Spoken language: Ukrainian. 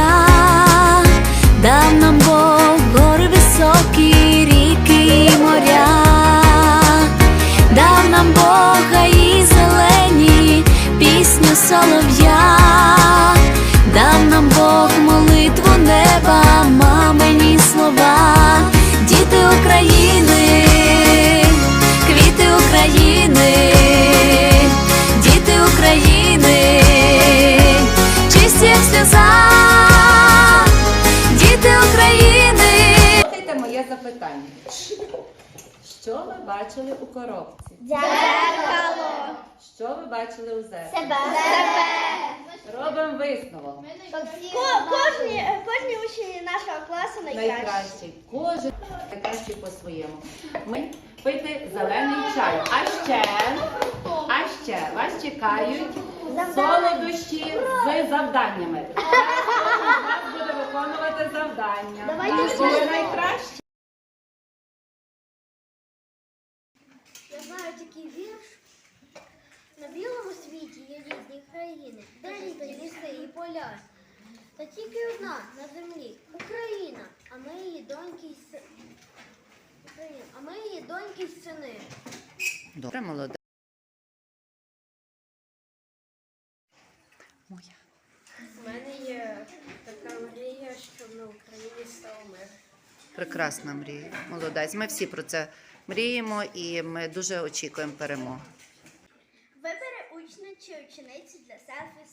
거야. Бачили у коробці? Дзеркало. Що ви бачили у зеркалі? Себе. Себе. Робимо висновок. Кожні, кожні учні нашого класу найкращі. Кожен найкращий по-своєму. Ми пити зелений чай. А ще, а ще вас чекають солодощі з завданнями. Кожен з буде виконувати завдання. Давайте Ви такий вірш. На білому світі є різні країни, де різні ліси і поля. Та тільки одна на землі Україна, а ми її доньки й си- Україна, а ми її доньки й сини. Добре, молода. Моя. У мене є така мрія, щоб на Україні став мир. Прекрасна мрія. Молодець. Ми всі про це мріємо і ми дуже очікуємо перемоги. Вибери учня чи ученицю для селфі.